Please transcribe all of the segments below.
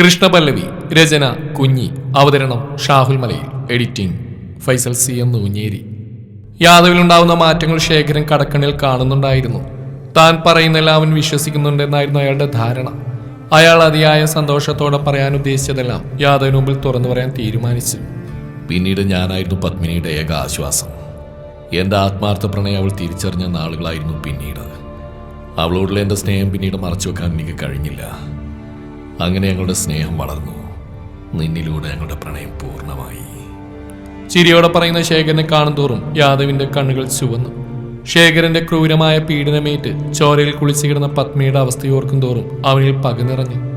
കൃഷ്ണപല്ലവി രചന കുഞ്ഞി അവതരണം Shahul Malayil editing Faisal C എന്ന് നൂഞ്ഞേരി. യാദവിലുണ്ടാവുന്ന മാറ്റങ്ങൾ ശേഖരൻ കടക്കണിൽ കാണുന്നുണ്ടായിരുന്നു. താൻ പറയുന്നെല്ലാം അവൻ വിശ്വസിക്കുന്നുണ്ടെന്നായിരുന്നു അയാളുടെ ധാരണ. അയാൾ അതിയായ സന്തോഷത്തോടെ പറയാൻ ഉദ്ദേശിച്ചതെല്ലാം യാദവിന് മുമ്പിൽ തുറന്നു പറയാൻ തീരുമാനിച്ചു. പിന്നീട് ഞാനായിരുന്നു പത്മിനിയുടെ ഏക ആശ്വാസം. എന്റെ ആത്മാർത്ഥ പ്രണയം അവൾ തിരിച്ചറിഞ്ഞ നാളുകളായിരുന്നു പിന്നീട്. അവളോടുള്ള എന്റെ സ്നേഹം പിന്നീട് മറച്ചു വെക്കാൻ എനിക്ക് കഴിഞ്ഞില്ല. അങ്ങനെ ഞങ്ങളുടെ സ്നേഹം വളർന്നു. നിന്നിലൂടെ ഞങ്ങളുടെ പ്രണയം പൂർണമായി. ചിരിയോടെ പറയുന്ന ശേഖരനെ കാണും തോറും യാദവിന്റെ കണ്ണുകൾ ചുവന്നു. ശേഖരന്റെ ക്രൂരമായ പീഡനമേറ്റ് ചോരയിൽ കുളിച്ചു കിടന്ന പത്മിയുടെ അവസ്ഥയോർക്കും തോറും അവനിൽ പകനിറഞ്ഞു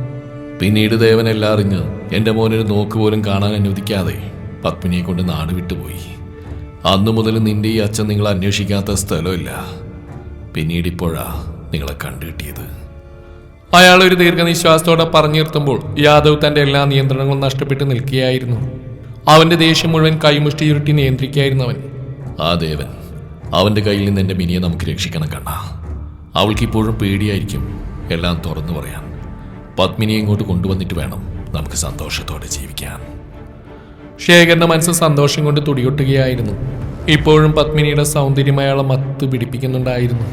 പിന്നീട് ദേവൻ എല്ലാം അറിഞ്ഞ് എന്റെ മോനൊരു നോക്ക് പോലും കാണാൻ അനുവദിക്കാതെ പത്മിനിയെ കൊണ്ട് നാട് വിട്ടുപോയി. അന്നു മുതൽ നിന്റെ ഈ അച്ഛൻ നിങ്ങളെ അന്വേഷിക്കാത്ത സ്ഥലമില്ല. പിന്നീട് ഇപ്പോഴാ നിങ്ങളെ കണ്ടുകിട്ടിയത്. അയാൾ ഒരു ദീർഘനിശ്വാസത്തോടെ പറഞ്ഞു നിർത്തുമ്പോൾ യാദവ് തന്റെ എല്ലാ നിയന്ത്രണങ്ങളും നഷ്ടപ്പെട്ട് നിൽക്കുകയായിരുന്നു. അവന്റെ ദേഷ്യം മുഴുവൻ കൈമുഷ്ടി ഉരുട്ടി നിയന്ത്രിക്കുകയായിരുന്നു അവൻ. ആ ദേവൻ അവന്റെ കയ്യിൽ നിന്ന് എന്റെ മിനിയെ നമുക്ക് രക്ഷിക്കണം കണ്ണ. അവൾക്കിപ്പോഴും പേടിയായിരിക്കും എല്ലാം തുറന്നു പറയാൻ. പത്മിനിയെ ഇങ്ങോട്ട് കൊണ്ടുവന്നിട്ട് വേണം നമുക്ക് സന്തോഷത്തോടെ ജീവിക്കാൻ. ശേഖരന്റെ മനസ്സ് സന്തോഷം കൊണ്ട് തുടിയൊട്ടുകയായിരുന്നു. ഇപ്പോഴും പത്മിനിയുടെ സൗന്ദര്യം അയാളെ മത്ത് പിടിപ്പിക്കുന്നുണ്ടായിരുന്നു.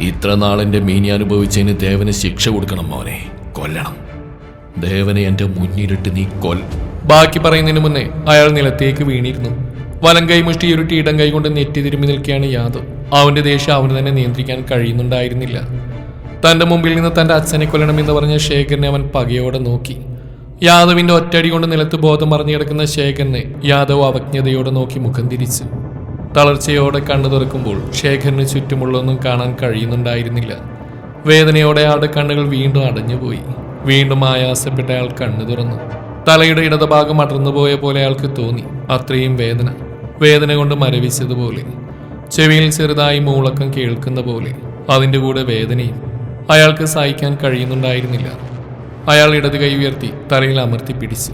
ഇത്ര നാളെന്റെ മീനി അനുഭവിച്ചതിന് ദേവന് ശിക്ഷ കൊടുക്കണം മോനെ. കൊല്ലണം. ദേവനെ എന്റെ മുന്നിലിട്ട് നീ കൊൽ. ബാക്കി പറയുന്നതിന് മുന്നേ അയാൾ നിലത്തേക്ക് വീണിരുന്നു. വലം കൈ മുഷ്ടി ഉരുട്ടി ഇടം കൈ കൊണ്ട് നെറ്റി തിരുമ്പി നിൽക്കുകയാണ് യാദവ്. അവന്റെ ദേഷ്യം അവന് തന്നെ നിയന്ത്രിക്കാൻ കഴിയുന്നുണ്ടായിരുന്നില്ല. തന്റെ മുമ്പിൽ നിന്ന് തന്റെ അച്ഛനെ കൊല്ലണം എന്ന് പറഞ്ഞ ശേഖരനെ അവൻ പകയോടെ നോക്കി. യാദവിന്റെ ഒറ്റടി കൊണ്ട് നിലത്ത് ബോധം മറിഞ്ഞു കിടക്കുന്ന ശേഖരനെ യാദവ് അവജ്ഞതയോടെ നോക്കി മുഖം തിരിച്ചു. തളർച്ചയോടെ കണ്ണു തുറക്കുമ്പോൾ ശേഖരന് ചുറ്റുമുള്ളൊന്നും കാണാൻ കഴിയുന്നുണ്ടായിരുന്നില്ല. വേദനയോടെ ആടെ കണ്ണുകൾ വീണ്ടും അടഞ്ഞുപോയി. വീണ്ടും ആയാസപ്പെട്ട അയാൾ കണ്ണു തുറന്നു. തലയുടെ ഇടതുഭാഗം അടർന്നുപോയ പോലെ അയാൾക്ക് തോന്നി. അത്രയും വേദന. വേദന കൊണ്ട് മരവിച്ചതുപോലെ. ചെവിയിൽ ചെറുതായി മൂളക്കം കേൾക്കുന്ന പോലെ. അതിന്റെ കൂടെ വേദനയും. അയാൾക്ക് സഹിക്കാൻ കഴിയുന്നുണ്ടായിരുന്നില്ല. അയാൾ ഇടത് കൈ ഉയർത്തി തലയിൽ അമർത്തി പിടിച്ചു.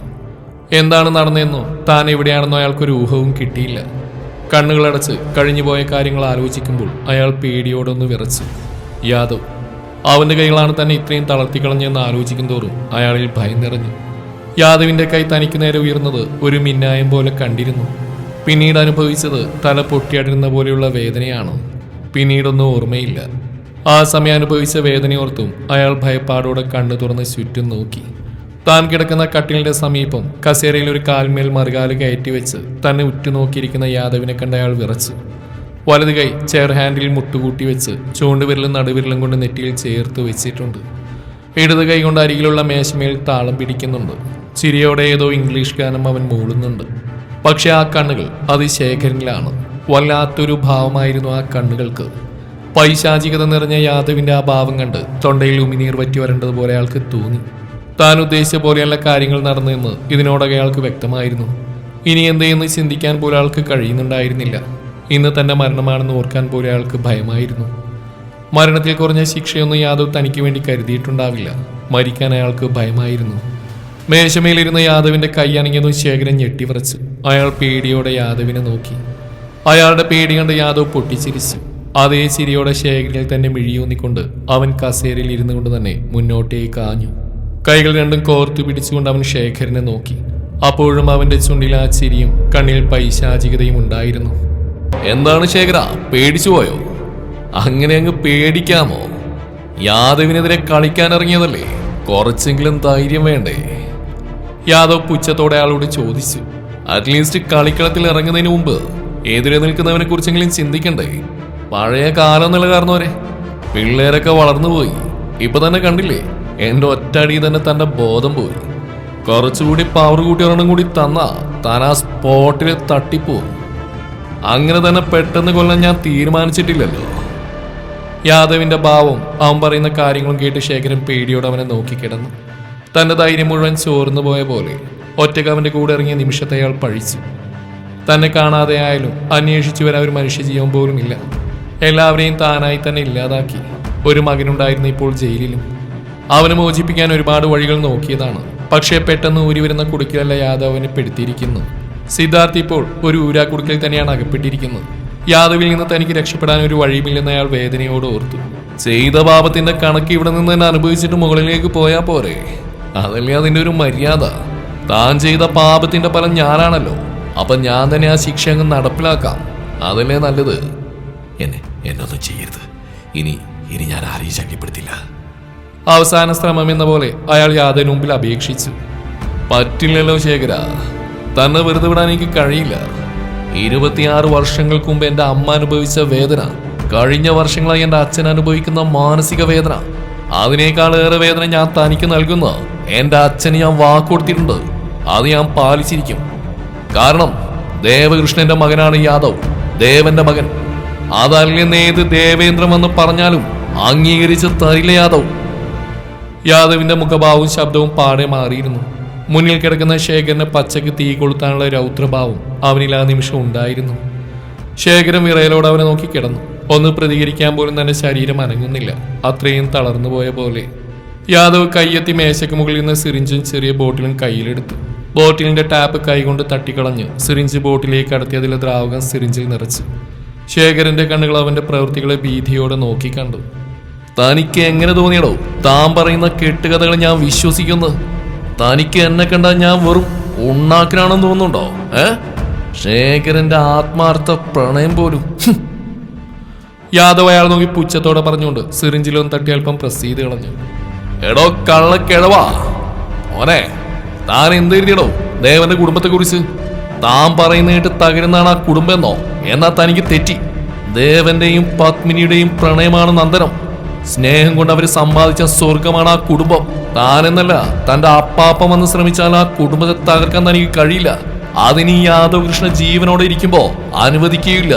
എന്താണ് നടന്നതെന്നോ? താൻ എവിടെയാണെന്നോ അയാൾക്കൊരു ഊഹവും കിട്ടിയില്ല. കണ്ണുകളടച്ച് കഴിഞ്ഞുപോയ കാര്യങ്ങൾ ആലോചിക്കുമ്പോൾ അയാൾ പേടിയോടൊന്ന് വിറച്ചു യാദവ് അവന്റെ കൈകളാണ് തന്നെ ഇത്രയും തളർത്തിക്കളഞ്ഞെന്ന് ആലോചിക്കും തോറും അയാളിൽ ഭയം നിറഞ്ഞു. യാദവിന്റെ കൈ തനിക്ക് നേരെ ഉയർന്നത് ഒരു മിന്നായം പോലെ കണ്ടിരുന്നു. പിന്നീട് അനുഭവിച്ചത് തല പൊട്ടിയടരുന്ന പോലെയുള്ള വേദനയാണ്. പിന്നീടൊന്നും ഓർമ്മയില്ല. ആ സമയം അനുഭവിച്ച വേദനയോർത്തും അയാൾ ഭയപ്പാടോടെ കണ്ണു തുറന്ന് ചുറ്റും നോക്കി. താൻ കിടക്കുന്ന കട്ടിലിന്റെ സമീപം കസേരയിൽ ഒരു കാൽമേൽ മറുകാൽ കയറ്റി വെച്ച് തന്നെ ഉറ്റുനോക്കിയിരിക്കുന്ന യാദവിനെ കണ്ട അയാൾ വിറച്ചു. വലത് കൈ ചെയർ ഹാൻഡിൽ മുട്ടുകൂട്ടി വെച്ച് ചൂണ്ടുവിരലും നടുവിരലും കൊണ്ട് നെറ്റിയിൽ ചേർത്ത് വെച്ചിട്ടുണ്ട്. ഇടത് കൈ കൊണ്ട് അരികിലുള്ള മേശമേൽ താളം പിടിക്കുന്നുണ്ട്. ചിരിയോടെ ഏതോ ഇംഗ്ലീഷ് ഗാനം അവൻ മൂളുന്നുണ്ട്. പക്ഷെ ആ കണ്ണുകൾ അത് ശേഖരനിലാണ് വല്ലാത്തൊരു ഭാവമായിരുന്നു ആ കണ്ണുകൾക്ക്. പൈശാചികത നിറഞ്ഞ യാദവിന്റെ ആ ഭാവം കണ്ട് തൊണ്ടയിൽ ഉമിനീർ വറ്റി വരേണ്ടതുപോലെ അയാൾക്ക് തോന്നി. താൻ ഉദ്ദേശിച്ച പോലെയുള്ള കാര്യങ്ങൾ നടന്നതെന്ന് ഇതിനോടൊക്കെ അയാൾക്ക് വ്യക്തമായിരുന്നു. ഇനി എന്തെന്ന് ചിന്തിക്കാൻ പോലും അയാൾക്ക് കഴിയുന്നുണ്ടായിരുന്നില്ല. ഇന്ന് തന്റെ മരണമാണെന്ന് ഓർക്കാൻ പോലും അയാൾക്ക് ഭയമായിരുന്നു. മരണത്തിൽ കുറഞ്ഞ ശിക്ഷയൊന്നും യാദവ് തനിക്ക് വേണ്ടി കരുതിയിട്ടുണ്ടാവില്ല. മരിക്കാൻ അയാൾക്ക് ഭയമായിരുന്നു. മേശമേലിരുന്ന യാദവിന്റെ കൈ അണങ്ങിയതും ശേഖരൻ ഞെട്ടിവിറച്ചു. അയാൾ പേടിയോടെ യാദവിനെ നോക്കി. അയാളുടെ പേടി കണ്ട് യാദവ് പൊട്ടിച്ചിരിച്ചു. അതേ ചിരിയോടെ ശേഖരനിൽ തന്നെ മിഴിയൂന്നിക്കൊണ്ട് അവൻ കസേരയിൽ ഇരുന്നു കൊണ്ട് തന്നെ മുന്നോട്ടേക്ക് ആഞ്ഞു. കൈകൾ രണ്ടും കോർത്തു പിടിച്ചുകൊണ്ട് അവൻ ശേഖരനെ നോക്കി. അപ്പോഴും അവന്റെ ചുണ്ടിൽ ആ ചിരിയും കണ്ണിൽ പൈശാചികതയും ഉണ്ടായിരുന്നു. എന്താണ് ശേഖര? പേടിച്ചു പോയോ? അങ്ങനെ അങ്ങ് പേടിക്കാമോ? യാദവിനെതിരെ കളിക്കാൻ ഇറങ്ങിയതല്ലേ? കുറച്ചെങ്കിലും ധൈര്യം വേണ്ടേ? യാദവ് പുച്ഛത്തോടെ അയാളോട് ചോദിച്ചു. അറ്റ്ലീസ്റ്റ് കളിക്കളത്തിൽ ഇറങ്ങുന്നതിന് മുമ്പ് എതിരെ നിൽക്കുന്നവനെ കുറിച്ചെങ്കിലും ചിന്തിക്കണ്ടേ? പഴയ കാലം കാരണവരെ. പിള്ളേരൊക്കെ വളർന്നുപോയി. ഇപ്പൊ തന്നെ കണ്ടില്ലേ? എന്റെ ഒറ്റടി തന്നെ തന്റെ ബോധം പോയി. കുറച്ചുകൂടി പവർ കൂട്ടി ഒരെണ്ണം കൂടി തന്ന താൻ ആ സ്പോട്ടിൽ തട്ടിപ്പോവും അങ്ങനെ തന്നെ പെട്ടെന്ന് കൊല്ലാൻ ഞാൻ തീരുമാനിച്ചിട്ടില്ലല്ലോ. യാദവിന്റെ ഭാവം അവൻ പറയുന്ന കാര്യങ്ങളും കേട്ട് ശേഖരൻ പേടിയോടെ അവനെ നോക്കിക്കിടന്നു തന്റെ ധൈര്യം മുഴുവൻ ചോർന്നു പോയ പോലെ ഒറ്റയ്ക്ക് അവന്റെ കൂടെ ഇറങ്ങിയ നിമിഷത്തെ അയാൾ പഴിച്ചു. തന്നെ കാണാതെ ആയാലും അന്വേഷിച്ചു വരാൻ ഒരു മനുഷ്യജീവൻ പോലും ഇല്ല എല്ലാവരെയും താനായി തന്നെ ഇല്ലാതാക്കി. ഒരു മകനുണ്ടായിരുന്നു ഇപ്പോൾ ജയിലിലും അവനെ മോചിപ്പിക്കാൻ ഒരുപാട് വഴികൾ നോക്കിയതാണ്. പക്ഷേ പെട്ടെന്ന് ഊരി വരുന്ന കുടുക്കിലല്ല യാദവനെ പെടുത്തിയിരിക്കുന്നു. സിദ്ധാർത്ഥ് ഇപ്പോൾ ഒരു ഊരാക്കുടുക്കിൽ തന്നെയാണ് അകപ്പെട്ടിരിക്കുന്നത്. യാദവിൽ നിന്ന് തനിക്ക് രക്ഷപ്പെടാൻ ഒരു വഴിയുമില്ലെന്ന് അയാൾ വേദനയോട് ഓർത്തു. ചെയ്ത പാപത്തിന്റെ കണക്ക് ഇവിടെ നിന്ന് തന്നെ അനുഭവിച്ചിട്ട് മുകളിലേക്ക് പോയാ പോരെ. അതല്ലേ അതിന്റെ ഒരു മര്യാദ? താൻ ചെയ്ത പാപത്തിന്റെ ഫലം ഞാനാണല്ലോ. അപ്പൊ ഞാൻ തന്നെ ആ ശിക്ഷ അങ്ങ് നടപ്പിലാക്കാം. അതല്ലേ നല്ലത്? എന്നെ എന്നൊന്നും ചെയ്യരുത്. ഇനി ഇനി ഞാൻ ആരെയും ശല്യപ്പെടുത്തില്ല. അവസാന ശ്രമം എന്ന പോലെ അയാൾ യാതൊരു മുമ്പിൽ അപേക്ഷിച്ചു. പറ്റില്ലല്ലോ ശേഖര. തന്നെ വെറുതെ വിടാൻ എനിക്ക് കഴിയില്ല. ഇരുപത്തിയാറ് വർഷങ്ങൾക്ക് മുമ്പ് എന്റെ അമ്മ അനുഭവിച്ച വേദന കഴിഞ്ഞ വർഷങ്ങളായി എന്റെ അച്ഛൻ അനുഭവിക്കുന്ന മാനസിക വേദന അതിനേക്കാൾ ഏറെ വേദന ഞാൻ തനിക്ക് നൽകുന്ന എന്റെ അച്ഛന് ഞാൻ വാക്കുകൊടുത്തിട്ടുണ്ട്. അത് ഞാൻ പാലിച്ചിരിക്കും. കാരണം ദേവകൃഷ്ണന്റെ മകനാണ് യാദവ് ദേവന്റെ മകൻ. അതല്ലെന്നേത് ദേവേന്ദ്രമെന്ന് പറഞ്ഞാലും അംഗീകരിച്ച് തരില്ല യാദവ്. യാദവിന്റെ മുഖഭാവവും ശബ്ദവും പാടെ മാറിയിരുന്നു. മുന്നിൽ കിടക്കുന്ന ശേഖരനെ പച്ചയ്ക്ക് തീ കൊളുത്താനുള്ള രൗദ്രഭാവം അവനിൽ ആ നിമിഷം ഉണ്ടായിരുന്നു. ശേഖരൻ വിറയലോട് അവനെ നോക്കി കിടന്നു. ഒന്ന് പ്രതികരിക്കാൻ പോലും തന്റെ ശരീരം അനങ്ങുന്നില്ല. അത്രയും തളർന്നു പോയ പോലെ. യാദവ് കയ്യെത്തി മേശയ്ക്ക് മുകളിൽ നിന്ന് സിറിഞ്ചും ചെറിയ ബോട്ടിലും കയ്യിലെടുത്തു. ബോട്ടിലിന്റെ ടാപ്പ് കൈകൊണ്ട് തട്ടിക്കളഞ്ഞ് സിറിഞ്ച് ബോട്ടിലേക്ക് കടത്തി അതിലെ ദ്രാവകം സിറിഞ്ചിൽ നിറച്ചു. ശേഖരന്റെ കണ്ണുകൾ അവന്റെ പ്രവൃത്തികളെ ഭീതിയോടെ നോക്കി കണ്ടു. തനിക്ക് എങ്ങനെ തോന്നിയടോ? താൻ പറയുന്ന കെട്ടുകഥകൾ ഞാൻ വിശ്വസിക്കുന്നു. തനിക്ക് എന്നെ കണ്ടാൽ ഞാൻ വെറും ഉണ്ണാക്കിനാണെന്ന് തോന്നുന്നുണ്ടോ? ഏ? ശേഖരന്റെ ആത്മാർത്ഥ പ്രണയം പോലും. യാദവ് അയാൾ നോക്കി പുച്ഛത്തോടെ പറഞ്ഞുകൊണ്ട് സിറിഞ്ചിലൊന്ന് തട്ടി അല്പം പ്രസ് കളഞ്ഞു. എടോ കള്ളക്കിഴവാ. ഓനെ താൻ എന്ത് എഴുതിയടോ? ദേവന്റെ കുടുംബത്തെ കുറിച്ച് താൻ പറയുന്ന തകരുന്നതാണ് ആ കുടുംബം എന്നോ? എന്നാ തനിക്ക് തെറ്റി. ദേവന്റെയും പത്മിനിയുടെയും പ്രണയമാണ് നന്ദനം സ്നേഹം കൊണ്ട് അവർ സമ്പാദിച്ച സ്വർഗമാണ് ആ കുടുംബം. താനെന്നല്ല തന്റെ അപ്പാപ്പം വന്ന് ശ്രമിച്ചാൽ ആ കുടുംബത്തെ തകർക്കാൻ തനിക്ക് കഴിയില്ല. അതിന് ഈ യാദവ് കൃഷ്ണ ജീവനോടെ ഇരിക്കുമ്പോ അനുവദിക്കുകയില്ല.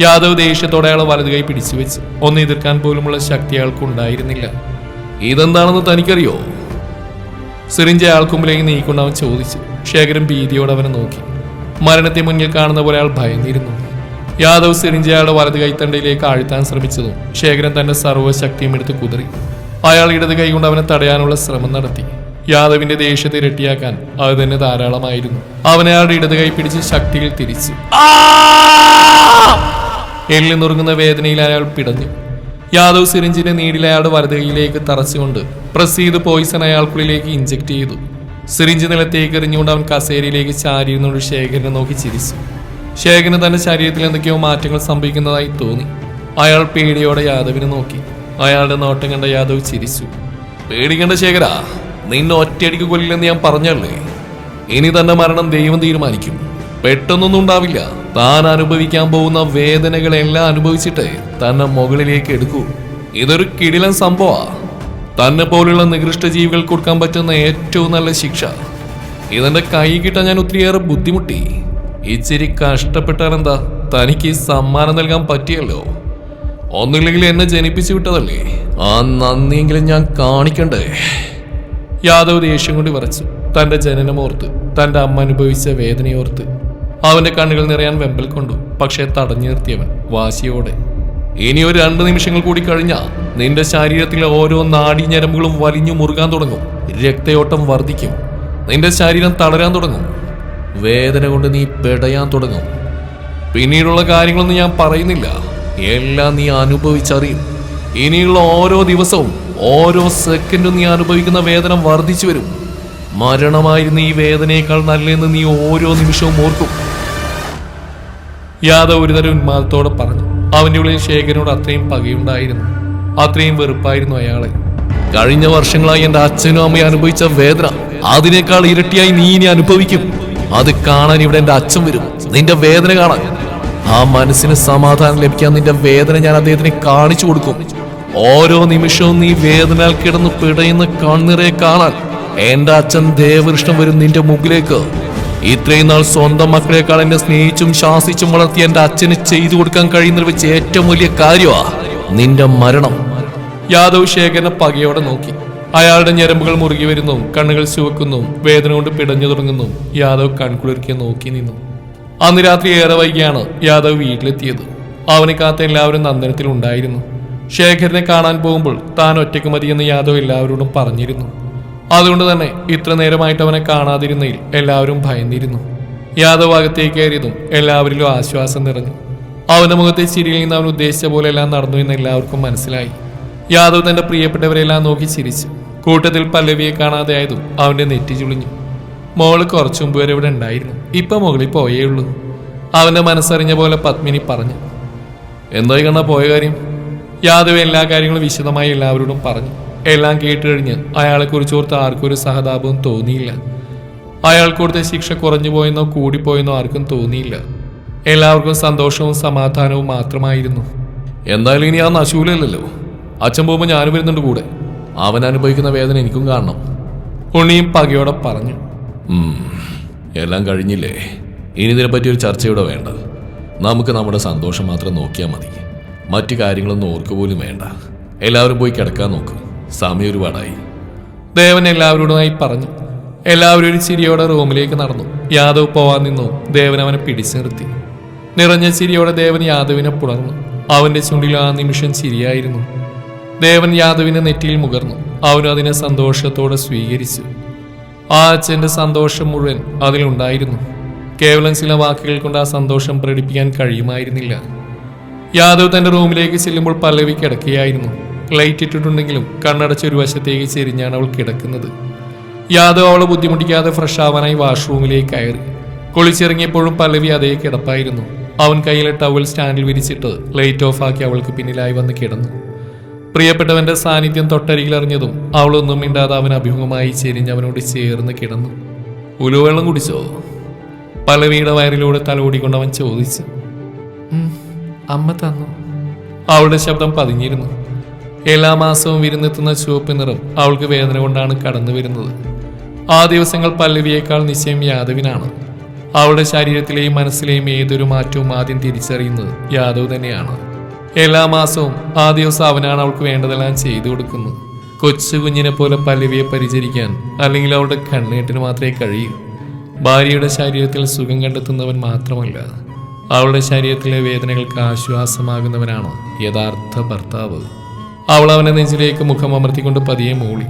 യാദവ് ദേഷ്യത്തോടെ അയാൾ വലതു കൈ പിടിച്ചു വെച്ച് ഒന്ന് എതിർക്കാൻ പോലുമുള്ള ശക്തി അയാൾക്കുണ്ടായിരുന്നില്ല ഇതെന്താണെന്ന് തനിക്കറിയോ? സിറിഞ്ച് അയാൾക്ക് മുമ്പിലേക്ക് നീക്കൊണ്ട് അവൻ ചോദിച്ചു ശേഖരൻ ഭീതിയോടെ അവനെ നോക്കി. മരണത്തെ മുന്നിൽ കാണുന്ന പോലെ അയാൾ ഭയന്നിരുന്നു. യാദവ് സിറിഞ്ച് അയാളുടെ വലത് കൈത്തണ്ടയിലേക്ക് ആഴ്ത്താൻ ശ്രമിച്ചതും. ശേഖരൻ തന്റെ സർവശക്തിയും എടുത്ത് കുതിറി. അയാൾ ഇടത് കൈ കൊണ്ട് അവനെ തടയാനുള്ള ശ്രമം നടത്തി. യാദവിന്റെ ദേഷ്യത്തെ ഇരട്ടിയാക്കാൻ അത് തന്നെ ധാരാളമായിരുന്നു. അവനെ ഇടത് കൈ പിടിച്ച് ശക്തിയിൽ തിരിച്ചു. എല്ലിൽ നുറുങ്ങുന്ന വേദനയിൽ അയാൾ പിടഞ്ഞു. യാദവ് സിറിഞ്ചിന്റെ നീടിൽ അയാളുടെ വലതുകൈയിലേക്ക് തറച്ചുകൊണ്ട് പ്രസ് ചെയ്ത് പോയിസൺ അയാൾക്കുള്ളിലേക്ക് ഇഞ്ചക്ട് ചെയ്തു. സിറിഞ്ച് നിലത്തേക്ക് എറിഞ്ഞുകൊണ്ട് അവൻ കസേരയിലേക്ക് ചാരിയിരുന്നുകൊണ്ട് ശേഖരനെ നോക്കി ചിരിച്ചു. ശേഖരന് തന്റെ ശരീരത്തിൽ എന്തൊക്കെയോ മാറ്റങ്ങൾ സംഭവിക്കുന്നതായി തോന്നി. അയാൾ പേടിയോടെ യാദവിനെ നോക്കി. അയാളുടെ നോട്ടം കണ്ട യാദവ് ചിരിച്ചു. പേടിക്കണ്ട ശേഖര നിന്നെ ഒറ്റയടിക്ക് കൊല്ലില്ലെന്ന് ഞാൻ പറഞ്ഞല്ലേ? ഇനി തന്റെ മരണം ദൈവം തീരുമാനിക്കും. പെട്ടെന്നൊന്നും ഉണ്ടാവില്ല. താൻ അനുഭവിക്കാൻ പോകുന്ന വേദനകളെല്ലാം അനുഭവിച്ചിട്ട് തന്നെ മുകളിലേക്ക് എടുക്കൂ. ഇതൊരു കിടിലൻ സംഭവമാ തന്നെ പോലുള്ള നികൃഷ്ട ജീവികൾ കൊടുക്കാൻ പറ്റുന്ന ഏറ്റവും നല്ല ശിക്ഷ. ഇതെന്റെ കൈ കിട്ടാൻ ഞാൻ ഒത്തിരിയേറെ ബുദ്ധിമുട്ടി. ഇച്ചിരി കഷ്ടപ്പെട്ടാലെന്താ? തനിക്ക് ഈ സമ്മാനം നൽകാൻ പറ്റിയല്ലോ. ഒന്നില്ലെങ്കിൽ എന്നെ ജനിപ്പിച്ചു വിട്ടതല്ലേ? ആ നന്ദിയെങ്കിലും ഞാൻ കാണിക്കണ്ടേ? യാദവ് ദേഷ്യം കൊണ്ട് വരച്ചു തന്റെ ജനനമോർത്ത് തന്റെ അമ്മ അനുഭവിച്ച വേദനയോർത്ത് അവന്റെ കണ്ണുകൾ നിറയാൻ വെമ്പൽ കൊണ്ടു പക്ഷേ തടഞ്ഞു നിർത്തിയവൻ വാശിയോടെ. ഇനി ഒരു രണ്ട് നിമിഷങ്ങൾ കൂടി കഴിഞ്ഞാ നിന്റെ ശരീരത്തിലെ ഓരോ നാടി ഞരമ്പുകളും വലിഞ്ഞു മുറുകാൻ തുടങ്ങും. രക്തയോട്ടം വർദ്ധിക്കും. നിന്റെ ശരീരം തളരാൻ തുടങ്ങും. വേദന കൊണ്ട് നീ പെടയാൻ തുടങ്ങും. പിന്നീടുള്ള കാര്യങ്ങളൊന്നും ഞാൻ പറയുന്നില്ല. എല്ലാം നീ അനുഭവിച്ചറിയും. ഇനിയുള്ള ഓരോ ദിവസവും ഓരോ സെക്കൻഡും നീ അനുഭവിക്കുന്ന വേദന വർദ്ധിച്ചു വരും. മരണമായിരുന്ന ഈ വേദനയേക്കാൾ നല്ലതെന്ന് നീ ഓരോ നിമിഷവും ഓർക്കും. യാദവ് ഒരുതരം ഉന്മാദത്തോടെ പറഞ്ഞു. അവന്റെ ഉള്ളിൽ ശേഖരനോട് അത്രയും പകയുണ്ടായിരുന്നു. അത്രയും വെറുപ്പായിരുന്നു അയാളെ. കഴിഞ്ഞ വർഷങ്ങളായി എന്റെ അച്ഛനും അമ്മയും അനുഭവിച്ച വേദന അതിനേക്കാൾ ഇരട്ടിയായി നീ ഇനി അനുഭവിക്കും. അത് കാണാൻ ഇവിടെ എന്റെ അച്ഛൻ വരും. നിന്റെ വേദന കാണാൻ. ആ മനസ്സിന് സമാധാനം ലഭിക്കാൻ നിന്റെ വേദന ഞാൻ അദ്ദേഹത്തിന് കാണിച്ചു കൊടുക്കും. ഓരോ നിമിഷവും നീ വേദനയാൽ കിടന്ന് പിടയുന്ന കണ്ണിറയെ കാണാൻ എന്റെ അച്ഛൻ ദേവകൃഷ്ണൻ വരും നിന്റെ മുമ്പിലേക്ക് ഇത്രയും നാൾ സ്വന്തം മക്കളെക്കാൾ എന്നെ സ്നേഹിച്ചും ശാസിച്ചും വളർത്തിയ എന്റെ അച്ഛന് ചെയ്തു കൊടുക്കാൻ കഴിയുന്നതിൽ വെച്ച് ഏറ്റവും വലിയ കാര്യമാ നിന്റെ മരണം. യാദവ് ശേഖരനെ പകയോടെ നോക്കി. അയാളുടെ ഞരമ്പുകൾ മുറുകി വരുന്നു കണ്ണുകൾ ചുവക്കുന്നു വേദന കൊണ്ട് പിടഞ്ഞു തുടങ്ങുന്നു യാദവ് കൺകുളിർക്കി നോക്കി നിന്നു. അന്ന് രാത്രി ഏറെ വൈകിയാണ് യാദവ് വീട്ടിലെത്തിയത്. അവനെ കാത്ത എല്ലാവരും നന്ദനത്തിൽ ഉണ്ടായിരുന്നു. ശേഖരനെ കാണാൻ പോകുമ്പോൾ താൻ ഒറ്റയ്ക്ക് മതിയെന്ന് യാദവ് എല്ലാവരോടും പറഞ്ഞിരുന്നു. അതുകൊണ്ട് തന്നെ ഇത്ര നേരമായിട്ട് അവനെ കാണാതിരുന്നതിൽ എല്ലാവരും ഭയന്നിരുന്നു. യാദവ് അകത്തേക്ക് കയറിയതും എല്ലാവരിലും ആശ്വാസം നിറഞ്ഞു. അവന്റെ മുഖത്തെ ചിരിയിൽ നിന്ന് അവൻ ഉദ്ദേശിച്ച പോലെ എല്ലാം നടന്നു എന്ന് എല്ലാവർക്കും മനസ്സിലായി. യാദവ് തന്റെ പ്രിയപ്പെട്ടവരെല്ലാം നോക്കി ചിരിച്ചു. കൂട്ടത്തിൽ പല്ലവിയെ കാണാതെയായതും അവന്റെ നെറ്റി ചുളിഞ്ഞു. മോൾ കുറച്ചു മുമ്പ് വരെ ഇവിടെ ഉണ്ടായിരുന്നു. ഇപ്പൊ മുകളിൽ പോയേ ഉള്ളൂ. അവന്റെ മനസ്സറിഞ്ഞ പോലെ പത്മിനി പറഞ്ഞു. എന്തായി കണ്ട പോയ കാര്യം? യാദവ് എല്ലാ കാര്യങ്ങളും വിശദമായി എല്ലാവരോടും പറഞ്ഞു. എല്ലാം കേട്ടുകഴിഞ്ഞ് അയാളെക്കുറിച്ച് ഓർത്ത് ആർക്കും ഒരു സഹതാപവും തോന്നിയില്ല. അയാൾ കൊടുത്ത ശിക്ഷ കുറഞ്ഞു പോയെന്നോ കൂടിപ്പോയെന്നോ ആർക്കും തോന്നിയില്ല. എല്ലാവർക്കും സന്തോഷവും സമാധാനവും മാത്രമായിരുന്നു. എന്തായാലും ഇനി ആ നശൂലല്ലോ അച്ഛൻ പോകുമ്പോൾ ഞാനും വരുന്നുണ്ട് കൂടെ. അവൻ അനുഭവിക്കുന്ന വേദന എനിക്കും കാണണം. ഉണ്ണിയും പകയോടെ പറഞ്ഞു. എല്ലാം കഴിഞ്ഞില്ലേ? ഇനി ഇതിനെപ്പറ്റി ഒരു ചർച്ചയോടെ വേണ്ട. നമുക്ക് നമ്മുടെ സന്തോഷം മാത്രം നോക്കിയാൽ മതി. മറ്റു കാര്യങ്ങളൊന്നും ഓർക്കുക പോലും വേണ്ട. എല്ലാവരും പോയി കിടക്കാൻ നോക്കും. സമയം ഒരുപാടായി. ദേവൻ എല്ലാവരോടുമായി പറഞ്ഞു. എല്ലാവരും ഒരു ചിരിയോടെ റൂമിലേക്ക് നടന്നു. യാദവ് പോവാൻ നിന്നു. ദേവൻ അവനെ പിടിച്ചു നിർത്തി. നിറഞ്ഞ ചിരിയോടെ ദേവൻ യാദവിനെ പുണർന്നു. അവന്റെ ചുണ്ടിൽ ആ നിമിഷം ചിരിയായിരുന്നു. ദേവൻ യാദവിന് നെറ്റിയിൽ മുകർന്നു അവനും അതിനെ സന്തോഷത്തോടെ സ്വീകരിച്ചു. ആ അച്ഛന്റെ സന്തോഷം മുഴുവൻ അതിലുണ്ടായിരുന്നു കേവലം ചില വാക്കുകൾ കൊണ്ട് ആ സന്തോഷം പ്രകടിപ്പിക്കാൻ കഴിയുമായിരുന്നില്ല. യാദവ് തന്റെ റൂമിലേക്ക് ചെല്ലുമ്പോൾ പല്ലവി കിടക്കുകയായിരുന്നു. ലൈറ്റ് ഇട്ടിട്ടുണ്ടെങ്കിലും കണ്ണടച്ച ഒരു വശത്തേക്ക് ചെരിഞ്ഞാണ് അവൾ കിടക്കുന്നത്. യാദവ് അവളെ ബുദ്ധിമുട്ടിക്കാതെ ഫ്രഷ് ആവാനായി വാഷ്റൂമിലേക്ക് കയറി. കുളിച്ചിറങ്ങിയപ്പോഴും പല്ലവി അതേ കിടപ്പായിരുന്നു. അവൻ കയ്യിലെ ടവൽ സ്റ്റാൻഡിൽ വിരിച്ചിട്ട് ലൈറ്റ് ഓഫ് ആക്കി അവൾക്ക് പിന്നിലായി വന്ന് കിടന്നു. പ്രിയപ്പെട്ടവന്റെ സാന്നിധ്യം തൊട്ടരികിലറിഞ്ഞതും അവളൊന്നും മിണ്ടാതെ അവൻ അഭിമുഖമായി ചെരിഞ്ഞ് അവനോട് ചേർന്ന് കിടന്നു. ഉലുവെള്ളം കുടിച്ചോ? പലവിയുടെ വയറിലൂടെ തലോടിക്കൊണ്ട് അവൻ ചോദിച്ചു. അമ്മ തന്നു. അവളുടെ ശബ്ദം പതിഞ്ഞിരുന്നു. എല്ലാ മാസവും വിരുന്നെത്തുന്ന ചുവപ്പ് നിറം അവൾക്ക് വേദന കൊണ്ടാണ് കടന്നു വരുന്നത്. ആ ദിവസങ്ങൾ പല്ലവിയേക്കാൾ നിശ്ചയം യാദവിനാണ്. അവളുടെ ശരീരത്തിലെയും മനസ്സിലെയും ഏതൊരു മാറ്റവും ആദ്യം തിരിച്ചറിയുന്നത് യാദവ് തന്നെയാണ്. എല്ലാ മാസവും ആ ദിവസം അവനാണ് അവൾക്ക് വേണ്ടതെല്ലാം ചെയ്തു കൊടുക്കുന്നത് കൊച്ചു കുഞ്ഞിനെ പോലെ പല്ലവിയെ പരിചരിക്കാൻ അല്ലെങ്കിൽ അവളുടെ കണ്ണേട്ടിന് മാത്രമേ കഴിയൂ. ഭാര്യയുടെ ശരീരത്തിൽ സുഖം കണ്ടെത്തുന്നവൻ മാത്രമല്ല അവളുടെ ശരീരത്തിലെ വേദനകൾക്ക് ആശ്വാസമാകുന്നവനാണ് യഥാർത്ഥ ഭർത്താവ്. അവൾ അവനെ നെഞ്ചിലേക്ക് മുഖം അമർത്തിക്കൊണ്ട് പതിയെ മൂളി.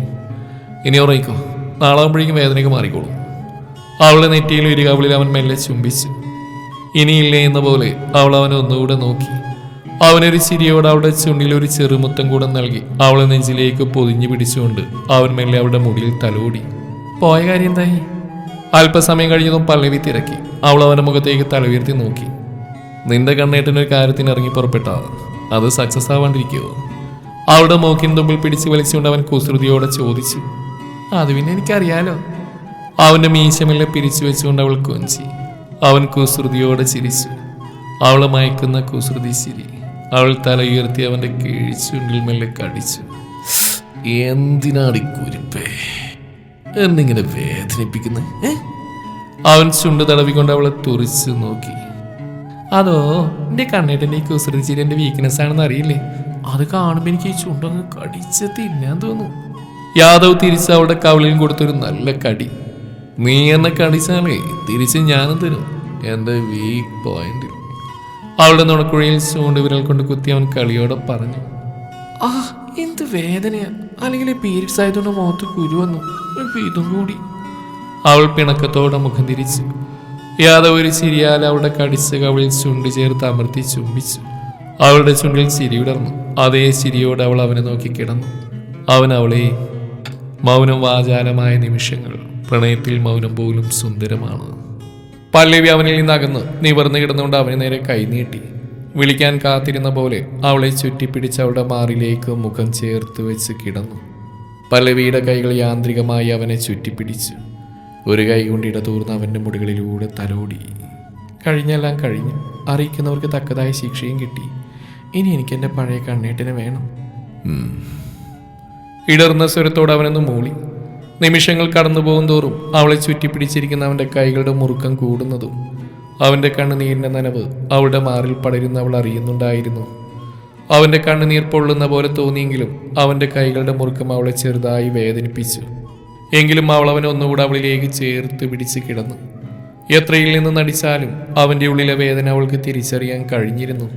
ഇനി ഉറയിക്കോ നാളെ ആകുമ്പോഴേക്കും വേദനയ്ക്ക് മാറിക്കോളും. അവളുടെ നെറ്റിയിൽ ഒരു കവിളിൽ അവൻ മെല്ലെ ചുംബിച്ചു. ഇനിയില്ലേ എന്ന പോലെ അവൾ അവനെ ഒന്നുകൂടെ നോക്കി. അവനൊരു ചിരിയോട് അവളുടെ ചുണ്ടിൽ ഒരു ചെറുമുത്തം കൂടെ നൽകി. അവളെ നെഞ്ചിലേക്ക് പൊതിഞ്ഞു പിടിച്ചുകൊണ്ട് അവൻ മെല്ലെ അവളുടെ മുടിയിൽ തലോടി പോയ കാര്യം എന്തായി? അല്പസമയം കഴിഞ്ഞതും പല്ലവി തിരക്കി. അവൾ അവന്റെ മുഖത്തേക്ക് തലവീർത്തി നോക്കി. നിന്റെ കണ്ണേട്ടനൊരു കാര്യത്തിന് ഇറങ്ങി പുറപ്പെട്ടാ. അത് സക്സസ് ആവാണ്ടിരിക്കുമോ അവളുടെ മൂക്കിന് തുമ്പിൽ പിടിച്ചു വലിച്ചുകൊണ്ട് അവൻ കുസൃതിയോടെ ചോദിച്ചു. അത് പിന്നെ എനിക്കറിയാലോ? അവന്റെ മീശമില്ല പിരിച്ചു വെച്ചുകൊണ്ട് അവൾ കൊഞ്ചി. അവൻ കുസൃതിയോടെ ചിരിച്ചു. അവളെ മയക്കുന്ന കുസൃതി ചിരി. അവൾ തല ഉയർത്തി അവന്റെ കീഴ്ചുണ്ടിൽ മെല്ലെ കടിച്ചു. എന്തിനാടി കുരിപ്പേ? എന്നിങ്ങനെ വേദനിപ്പിക്കുന്നത് അവൻ ചുണ്ട് തടവിക്കൊണ്ട് അവളെ തുറിച്ച് നോക്കി. അതോ എന്റെ കണ്ണേട്ടന്റെ ഈ കുസൃതി ചിരി എന്റെ വീക്ക്നെസ് ആണെന്ന് അറിയില്ലേ? അത് കാണുമ്പോ എനിക്ക് ഈ ചുണ്ടങ്ങ് കടിച്ച് തിന്നാൻ തോന്നു. യാദവ് തിരിച്ച് അവളുടെ കവളിയും കൊടുത്തൊരു നല്ല കടി. നീ എന്നെ കടിച്ചാലേ തിരിച്ച് ഞാനും തരും. എന്റെ വീക്ക് പോയിന്റ് അവളുടെ നുണക്കുഴിയിൽ ചൂണ്ട് വിരൽ കൊണ്ട് കുത്തി അവൻ കളിയോടെ പറഞ്ഞു ആ എന്ത് വേദനയാ. അല്ലെങ്കിൽ പീരീഡ്സ് ആയതുകൊണ്ട് മുഖത്ത് കുരു വന്നു. ഇതും കൂടി. അവൾ പിണക്കത്തോടെ മുഖം തിരിച്ചു. യാദവ് ഒരു ചിരിയാൽ അവളുടെ കടിച്ച കവിളിൽ ചുണ്ട് ചേർത്ത് അമർത്തി ചുംബിച്ചു. അവളുടെ ചുണ്ടിൽ ചിരി വിടർന്നു അതേ ചിരിയോടെ അവൾ അവനെ നോക്കി കിടന്നു. അവൻ അവളെ മൗനം വാചാലമായ നിമിഷങ്ങൾ പ്രണയത്തിൽ മൗനം പോലും സുന്ദരമാണ്. പല്ലവി അവനിൽ നിന്നകന്ന്. നിവർന്നു കിടന്നുകൊണ്ട് അവന് നേരെ കൈനീട്ടി വിളിക്കാൻ കാത്തിരുന്ന പോലെ അവളെ ചുറ്റിപ്പിടിച്ച് അവളുടെ മാറിലേക്ക് മുഖം ചേർത്ത് വെച്ച് കിടന്നു. പല്ലവിയുടെ കൈകൾ യാന്ത്രികമായി അവനെ ചുറ്റിപ്പിടിച്ചു. ഒരു കൈ കൊണ്ട് ഇടതൂർന്ന് അവന്റെ മുടികളിലൂടെ തലോടി. കഴിഞ്ഞെല്ലാം കഴിഞ്ഞു. അറിയിക്കുന്നവർക്ക് തക്കതായ ശിക്ഷയും കിട്ടി. ഇനി എനിക്ക് എന്റെ പഴയ കണ്ണേട്ടിനെ വേണം. ഇടർന്ന സ്വരത്തോട് അവനൊന്ന് മൂളി. നിമിഷങ്ങൾ കടന്നു പോകും തോറും അവളെ ചുറ്റിപ്പിടിച്ചിരിക്കുന്ന അവന്റെ കൈകളുടെ മുറുക്കം കൂടുന്നതും അവന്റെ കണ്ണുനീരിന്റെ നനവ് അവളുടെ മാറിൽ പടരുന്ന അവൾ അറിയുന്നുണ്ടായിരുന്നു. അവന്റെ കണ്ണുനീർ പൊള്ളുന്ന പോലെ തോന്നിയെങ്കിലും അവന്റെ കൈകളുടെ മുറുക്കം അവളെ ചെറുതായി വേദനിപ്പിച്ചു. എങ്കിലും അവൾ അവനെ ഒന്നുകൂടെ അവളിലേക്ക് ചേർത്ത് പിടിച്ച് കിടന്നു. എത്രയിൽ നിന്ന് നടിച്ചാലും അവന്റെ ഉള്ളിലെ വേദന അവൾക്ക് തിരിച്ചറിയാൻ കഴിഞ്ഞിരുന്നു.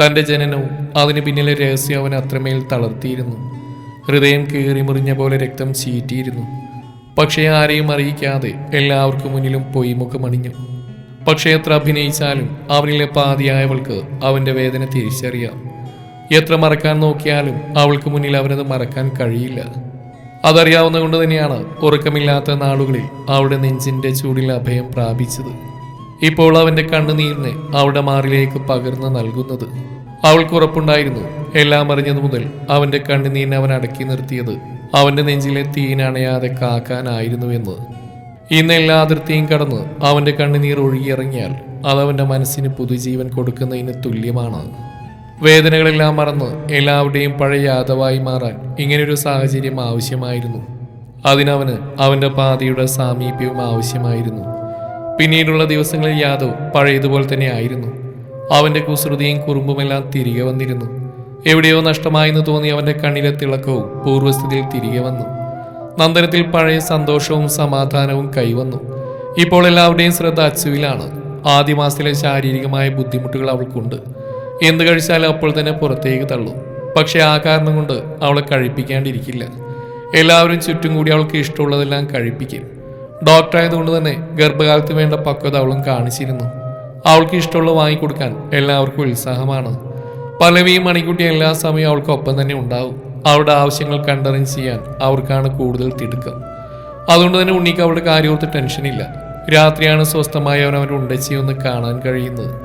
തന്റെ ജനനവും അതിന് പിന്നിലെ രഹസ്യം അവൻ അത്രമേൽ തളർത്തിയിരുന്നു. ഹൃദയം കീറി മുറിഞ്ഞ പോലെ രക്തം ചീറ്റിയിരുന്നു. പക്ഷേ ആരെയും അറിയിക്കാതെ എല്ലാവർക്കും മുന്നിലും പോയി മുഖമണിഞ്ഞു. പക്ഷേ എത്ര അഭിനയിച്ചാലും അവനിലെ പാതിയായവൾക്ക് അവന്റെ വേദന തിരിച്ചറിയാം. എത്ര മറക്കാൻ നോക്കിയാലും അവൾക്ക് മുന്നിൽ അവനത് മറക്കാൻ കഴിയില്ല. അതറിയാവുന്ന കൊണ്ട് തന്നെയാണ് ഉറക്കമില്ലാത്ത നാളുകളിൽ അവളുടെ നെഞ്ചിന്റെ ചൂടിൽ അഭയം പ്രാപിച്ചത്. ഇപ്പോൾ അവന്റെ കണ്ണുനീരിനെ അവളുടെ മാറിലേക്ക് പകർന്നു നൽകുന്നത്. അവൾക്ക് ഉറപ്പുണ്ടായിരുന്നു എല്ലാം അറിഞ്ഞതു മുതൽ അവന്റെ കണ്ണിനീൻ അവൻ അടക്കി നിർത്തിയത്. അവന്റെ നെഞ്ചിലെ തീനണയാതെ കാക്കാനായിരുന്നുവെന്ന് ഇന്ന് എല്ലാ അതിർത്തിയും കടന്ന് അവന്റെ കണ്ണുനീർ ഒഴുകിയിറങ്ങിയാൽ അതവന്റെ മനസ്സിന് പുതുജീവൻ കൊടുക്കുന്നതിന് തുല്യമാണ്. വേദനകളെല്ലാം മറന്ന് എല്ലാവരുടെയും പഴയ യാദവായി മാറാൻ ഇങ്ങനൊരു സാഹചര്യം ആവശ്യമായിരുന്നു. അതിനവന് അവന്റെ പാതയുടെ സാമീപ്യവും ആവശ്യമായിരുന്നു. പിന്നീടുള്ള ദിവസങ്ങളിൽ യാദവ് പഴയതുപോലെ തന്നെ ആയിരുന്നു. അവന്റെ കുസൃതിയും കുറുമ്പുമെല്ലാം തിരികെ വന്നിരുന്നു. എവിടെയോ നഷ്ടമായെന്ന് തോന്നി അവന്റെ കണ്ണിലെ തിളക്കവും പൂർവസ്ഥിതിയിൽ തിരികെ വന്നു. നന്ദനത്തിൽ പഴയ സന്തോഷവും സമാധാനവും കൈവന്നു. ഇപ്പോൾ എല്ലാവരുടെയും ശ്രദ്ധ അച്ചുവിലാണ്. ആദ്യ മാസത്തിലെ ശാരീരികമായ ബുദ്ധിമുട്ടുകൾ അവൾക്കുണ്ട്. എന്ത് കഴിച്ചാലും അപ്പോൾ തന്നെ പുറത്തേക്ക് തള്ളും. പക്ഷെ ആ കാരണം കൊണ്ട് അവളെ കഴിപ്പിക്കാണ്ടിരിക്കില്ല. എല്ലാവരും ചുറ്റും കൂടി അവൾക്ക് ഇഷ്ടമുള്ളതെല്ലാം കഴിപ്പിക്കും. ഡോക്ടറായതുകൊണ്ട് തന്നെ ഗർഭകാലത്ത് വേണ്ട പക്വത അവളും കാണിച്ചിരുന്നു. അവൾക്ക് ഇഷ്ടമുള്ള വാങ്ങിക്കൊടുക്കാൻ എല്ലാവർക്കും ഉത്സാഹമാണ്. പലവിയും മണിക്കുട്ടി എല്ലാ സമയവും അവൾക്കൊപ്പം തന്നെ ഉണ്ടാവും. അവരുടെ ആവശ്യങ്ങൾ കണ്ടറിഞ്ഞ് ചെയ്യാൻ അവർക്കാണ് കൂടുതൽ തിടുക്കം. അതുകൊണ്ട് തന്നെ ഉണ്ണിക്ക് അവളുടെ കാര്യോർത്ത് ടെൻഷനില്ല രാത്രിയാണ് സ്വസ്ഥമായി അവൻ അവന്റെ ഉണ്ടച്ചി ഒന്ന് കാണാൻ കഴിയുന്നത്.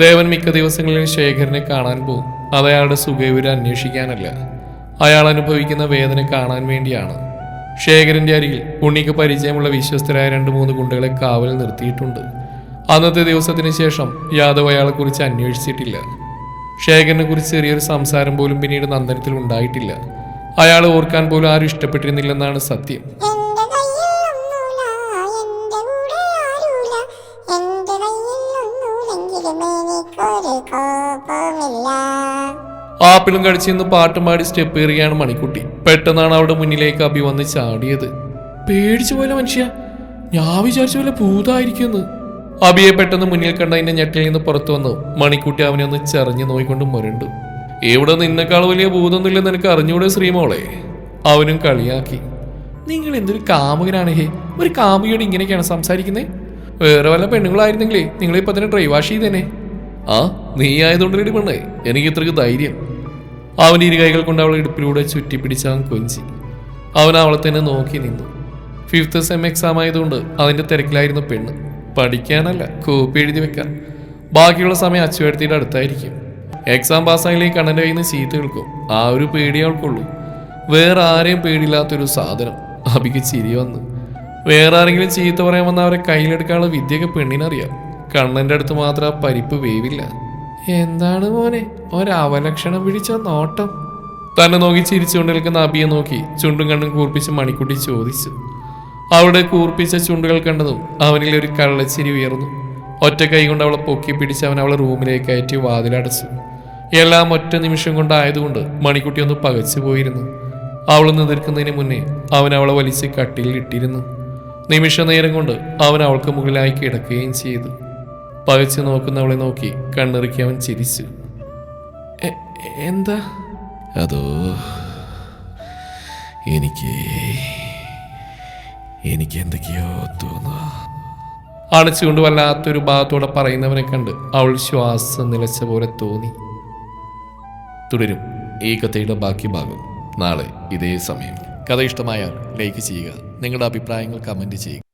ദേവൻ മിക്ക ദിവസങ്ങളിലും ശേഖരനെ കാണാൻ പോകും. അത് അയാളുടെ സുഖവിവരം അന്വേഷിക്കാനല്ല. അയാൾ അനുഭവിക്കുന്ന വേദന കാണാൻ വേണ്ടിയാണ്. ശേഖരന്റെ അരികിൽ ഉണ്ണിക്ക് പരിചയമുള്ള വിശ്വസ്തരായ രണ്ട് മൂന്ന് ഗുണ്ടകളെ കാവൽ നിർത്തിയിട്ടുണ്ട്. അന്നത്തെ ദിവസത്തിന് ശേഷം യാദവ് അയാളെക്കുറിച്ച് അന്വേഷിച്ചിട്ടില്ല. ശേഖരനെ കുറിച്ച് ചെറിയൊരു സംസാരം പോലും പിന്നീട് നന്ദനത്തിൽ ഉണ്ടായിട്ടില്ല. അയാൾ ഓർക്കാൻ പോലും ആരും ഇഷ്ടപ്പെട്ടിരുന്നില്ലെന്നാണ് സത്യം. ആപ്പിളും കടിച്ചു നിന്ന് പാട്ടും പാടി സ്റ്റെപ്പ് കയറുകയാണ് മണിക്കുട്ടി. പെട്ടെന്നാണ് അവിടെ മുന്നിലേക്ക് അഭി വന്ന് ചാടിയത്. പേടിച്ചു പോലെ മനുഷ്യ ഞാൻ വിചാരിച്ച പോലെ ഭൂതായിരിക്കുമെന്ന്. അബിയെ പെട്ടെന്ന് മുന്നിൽ കണ്ട അതിന്റെ ഞെട്ടിൽ നിന്ന് പുറത്തു വന്നു. മണിക്കുട്ടി അവനെ ഒന്ന് ചെറിഞ്ഞു നോയിക്കൊണ്ട് മുരണ്ടു. ഇവിടെ നിന്നെക്കാൾ വലിയ ഭൂതമൊന്നുമില്ലെന്ന് എനിക്ക് അറിഞ്ഞൂടെ ശ്രീമോളെ? അവനും കളിയാക്കി. നിങ്ങൾ എന്തൊരു കാമുകനാണ് ഹേ? ഒരു കാമുകയോട് ഇങ്ങനെയൊക്കെയാണ് സംസാരിക്കുന്നത് വേറെ വല്ല പെണ്ണുങ്ങളായിരുന്നെങ്കിലേ നിങ്ങളിപ്പോ തന്നെ ഡ്രൈവ് വാഷ് ചെയ്തേനെ. ആ നീ ആയതുകൊണ്ട് റെഡി പെണ്ണേ? എനിക്ക് ഇത്രക്ക് ധൈര്യം. അവൻ ഇരു കൈകൾ കൊണ്ട് അവളെ ഇടുപ്പിലൂടെ ചുറ്റിപ്പിടിച്ച് കൊഞ്ചി. അവൻ അവളെ തന്നെ നോക്കി നിന്നു. ഫിഫ്ത്ത് സെം എക്സാം ആയതുകൊണ്ട് അതിന്റെ തിരക്കിലായിരുന്നു പെണ്ണ്. പഠിക്കാനല്ല കോപ്പി എഴുതി വെക്കാൻ ബാക്കിയുള്ള സമയം അച്ചുവെടുത്തിയുടെ അടുത്തായിരിക്കും. എക്സാം പാസ്സായില്ലെങ്കിൽ കണ്ണന്റെ കയ്യിൽ നിന്ന് ചീത്ത കേൾക്കും. ആ ഒരു പേടി അവൾക്കുള്ളൂ. വേറെ ആരെയും പേടിയില്ലാത്തൊരു സാധനം. അബിക്ക് ചിരി വന്നു. വേറെ ആരെങ്കിലും ചീത്ത പറയാൻ വന്ന അവരെ കയ്യിലെടുക്കാനുള്ള വിദ്യയൊക്കെ പെണ്ണിനറിയാം. കണ്ണന്റെ അടുത്ത് മാത്രം ആ പരിപ്പ് വേവില്ല. എന്താണ് മോനെ? ഒരവലക്ഷണം പിടിച്ച നോട്ടം. തന്നെ നോക്കി ചിരിച്ചുകൊണ്ട് നിൽക്കുന്ന അബിയെ നോക്കി ചുണ്ടും കണ്ണും കൂർപ്പിച്ച് മണിക്കുട്ടി ചോദിച്ചു. അവിടെ കൂർപ്പിച്ച ചുണ്ടുകൾ കണ്ടതും അവനിൽ ഒരു കള്ളച്ചിരി ഉയർന്നു. ഒറ്റ കൈ കൊണ്ട് അവളെ പൊക്കി പിടിച്ച് അവൻ അവളെ റൂമിലേക്ക് കയറ്റി വാതിലടച്ചു. എല്ലാം ഒറ്റ നിമിഷം കൊണ്ടായതുകൊണ്ട് മണിക്കുട്ടി ഒന്ന് പകച്ചു പോയിരുന്നു. അവൾ നിതിർക്കുന്നതിന് മുന്നേ അവൻ അവളെ വലിച്ച് കട്ടിലിൽ ഇട്ടിരുന്നു. നിമിഷ നേരം കൊണ്ട് അവൻ അവൾക്ക് മുകളിലായി കിടക്കുകയും ചെയ്തു. പകച്ചു നോക്കുന്ന അവളെ നോക്കി കണ്ണിറുക്കി അവൻ ചിരിച്ചു. എന്താ? അതോ എനിക്ക് എനിക്ക് എന്തൊക്കെയോ തോന്നുക അണച്ചുകൊണ്ട് വല്ലാത്തൊരു ഭാഗത്തോടെ പറയുന്നവനെ കണ്ട് അവൾ ശ്വാസം നിലച്ച പോലെ തോന്നി. തുടരും. ഈ കഥയുടെ ബാക്കി ഭാഗം നാളെ ഇതേ സമയം. കഥ ഇഷ്ടമായാൽ ലൈക്ക് ചെയ്യുക. നിങ്ങളുടെ അഭിപ്രായങ്ങൾ കമന്റ് ചെയ്യുക.